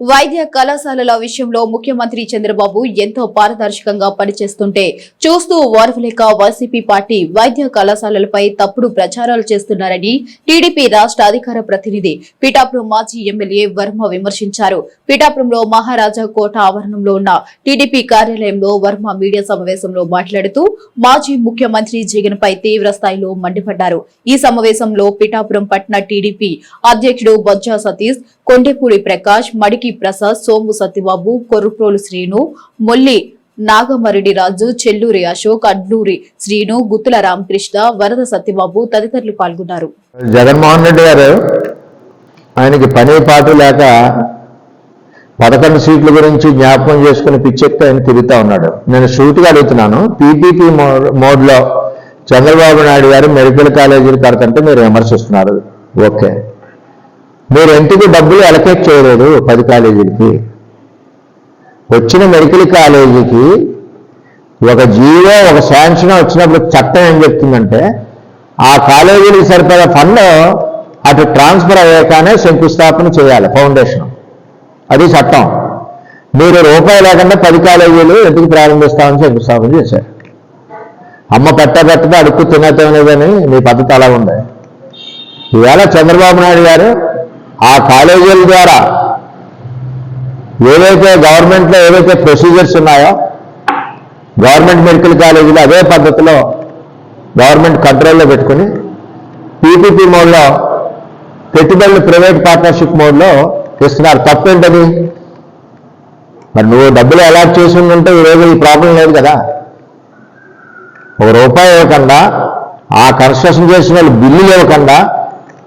వైద్య కళాశాలల విషయంలో ముఖ్యమంత్రి చంద్రబాబు ఎంతో పారదర్శకంగా పనిచేస్తుంటే చూస్తూ ఓర్వలేక వైసీపీ పార్టీ వైద్య కళాశాలలపై తప్పుడు ప్రచారాలు చేస్తున్నారని టీడీపీ రాష్ట్ర అధికార ప్రతినిధి పిఠాపురం మాజీ ఎమ్మెల్యే వర్మ విమర్శించారు. పిఠాపురంలో మహారాజా కోట ఆవరణంలో ఉన్న టీడీపీ కార్యాలయంలో వర్మ మీడియా సమావేశంలో మాట్లాడుతూ మాజీ ముఖ్యమంత్రి జగన్ పై తీవ్ర స్థాయిలో మండిపడ్డారు. ఈ సమావేశంలో పిఠాపురం పట్న టీడీపీ అధ్యక్షుడు బొజ్జా సతీష్ కొండేపూడి ప్రకాష్ మడికి ప్రసాద్ సోము సత్యబాబు కొర్రుప్రోలు శ్రీను మొల్లి నాగమరెడ్డి రాజు చెల్లూరి అశోక్ అడ్లూరి శ్రీను గుత్తుల రామకృష్ణ వరద సత్యబాబు తదితరులు పాల్గొన్నారు. జగన్మోహన్ రెడ్డి గారు ఆయనకి పని పాటు లేక పదకొండు సీట్ల గురించి జ్ఞాపకం చేసుకుని పిచ్చెక్కి ఆయన తిరుగుతా ఉన్నాడు. నేను సూటిగా అడుగుతున్నాను. పీపీపీ మోడ్లో చంద్రబాబు నాయుడు గారు మెడికల్ కాలేజీలు కడతంటే మీరు విమర్శిస్తున్నారు. ఓకే. మీరు ఎందుకు డబ్బులు అలకేట్ చేయలేదు పది కాలేజీలకి? వచ్చిన మెడికల్ కాలేజీకి ఒక జీవో ఒక శాంక్షన్ వచ్చినప్పుడు చట్టం ఏం చెప్తుందంటే ఆ కాలేజీలకు సరిపడే ఫండ్ అటు ట్రాన్స్ఫర్ అయ్యాకనే శంకుస్థాపన చేయాలి ఫౌండేషన్. అది చట్టం. మీరు రూపాయి లేకుండా పది కాలేజీలు ఎందుకు ప్రారంభిస్తామని శంకుస్థాపన చేశారు. అమ్మ పెట్ట పెట్టక అడుక్కు తినతనేదని మీ పద్ధతి అలా ఉంది. ఇవాళ చంద్రబాబు నాయుడు గారు ఆ కాలేజీల ద్వారా ఏవైతే గవర్నమెంట్లో ఏవైతే ప్రొసీజర్స్ ఉన్నాయో గవర్నమెంట్ మెడికల్ కాలేజీలో అదే పద్ధతిలో గవర్నమెంట్ కంట్రోల్లో పెట్టుకుని పీపీపీ మోడ్లో పెట్టుబడులు ప్రైవేట్ పార్ట్నర్షిప్ మోడ్లో ఇస్తున్నారు తప్పేంటది? మరి నువ్వు డబ్బులు అలాట్ చేసి ఉంటే ఈరోజు ఈ ప్రాబ్లం లేదు కదా. ఒక రూపాయి ఇవ్వకుండా ఆ కన్స్ట్రక్షన్ చేసిన వాళ్ళు బిల్లులు ఇవ్వకుండా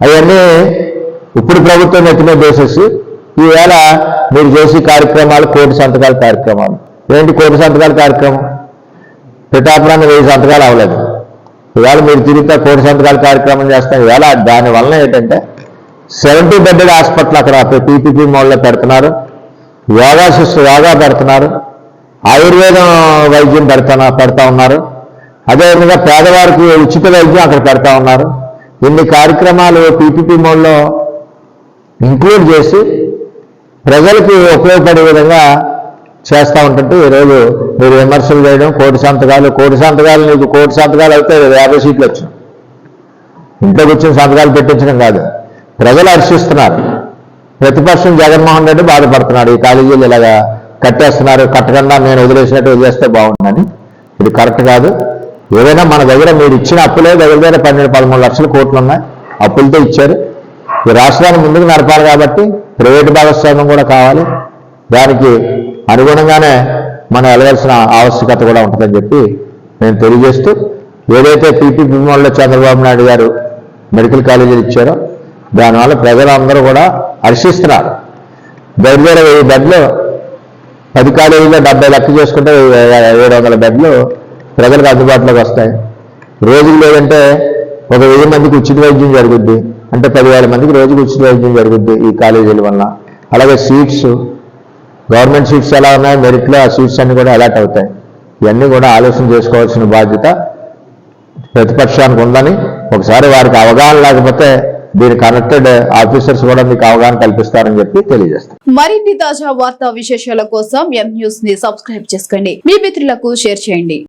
అవన్నీ ఇప్పుడు ప్రభుత్వం నెత్తి మీద వేసేసి ఈవేళ మీరు చేసే కార్యక్రమాలు కోటి సంతకాల కార్యక్రమాలు. ఏంటి కోటి సంతకాల కార్యక్రమం? పిఠాపురాన్ని వెయ్యి సంతకాలు అవ్వలేదు. ఇవాళ మీరు తిరిగితే కోటి సంతకాల కార్యక్రమం చేస్తాం ఇవాళ దాని వలన ఏంటంటే సెవెంటీ బెడ్డెడ్ హాస్పిటల్ అక్కడ పీపీపీ మోడ్లో పెడుతున్నారు. యోగా శిస్సు యోగా పెడుతున్నారు. ఆయుర్వేదం వైద్యం పెడతా పెడతా ఉన్నారు. అదేవిధంగా పేదవారికి ఉచిత వైద్యం అక్కడ పెడతా ఉన్నారు. ఇన్ని కార్యక్రమాలు పీపీపీ మోడ్లో ఇంక్లూడ్ చేసి ప్రజలకి ఉపయోగపడే విధంగా చేస్తూ ఉంటుంటే ఈరోజు మీరు విమర్శలు చేయడం కోటి సంతకాలు కోటి సంతకాలు నీకు కోటి సంతకాలు అయితే యాభై సీట్లు వచ్చిన ఇంట్లో కూర్చొని సంతకాలు పెట్టించడం కాదు. ప్రజలు హర్షిస్తున్నారు. ప్రతిపక్షం జగన్మోహన్ రెడ్డి బాధపడుతున్నాడు. ఈ కాలేజీలు ఇలాగా కట్టేస్తున్నారు. కట్టకుండా నేను వదిలేసినట్టు వదిలేస్తే బాగుంటుందని. ఇది కరెక్ట్ కాదు. ఏదైనా మన దగ్గర మీరు ఇచ్చిన అప్పులే దగ్గర దగ్గర పన్నెండు పదమూడు లక్షల కోట్లు ఉన్నాయి. అప్పులతో ఇచ్చారు. ఈ రాష్ట్రాన్ని ముందుకు నడపాలి కాబట్టి ప్రైవేటు భాగస్వామ్యం కూడా కావాలి. దానికి అనుగుణంగానే మనం వెళ్ళవలసిన ఆవశ్యకత కూడా ఉంటుందని చెప్పి నేను తెలియజేస్తూ ఏదైతే పీపీపీ వల్ల చంద్రబాబు నాయుడు గారు మెడికల్ కాలేజీలు ఇచ్చారో దానివల్ల ప్రజలందరూ కూడా హర్షిస్తున్నారు. దగ్గర వెయ్యి బెడ్లు పది కాలేజీలో డెబ్బై లెక్క చేసుకుంటే ఏడు వందల బెడ్లు ప్రజలకు అందుబాటులోకి వస్తాయి. రోజులు లేదంటే ఒక వెయ్యి మందికి ఉచిత వైద్యం జరుగుద్ది. అంటే పదివేల మందికి రోజుకు ఉచిత వైద్యం జరుగుద్ది ఈ కాలేజీల వల్ల. అలాగే సీట్స్ గవర్నమెంట్ సీట్స్ ఎలా ఉన్నాయి? మెరిట్లో ఆ సీట్స్ అన్ని కూడా అలాట్ అవుతాయి. ఇవన్నీ కూడా ఆలోచన చేసుకోవాల్సిన బాధ్యత ప్రతిపక్షానికి ఉందని ఒకసారి వారికి అవగాహన లేకపోతే దీని కనెక్టెడ్ ఆఫీసర్స్ కూడా మీకు అవగాహన కల్పిస్తారని చెప్పి తెలియజేస్తాను మరిన్ని తాజా వార్తా విశేషాల కోసం ఎం న్యూస్ని సబ్స్క్రైబ్ చేసుకోండి. మీ మిత్రులకు షేర్ చేయండి.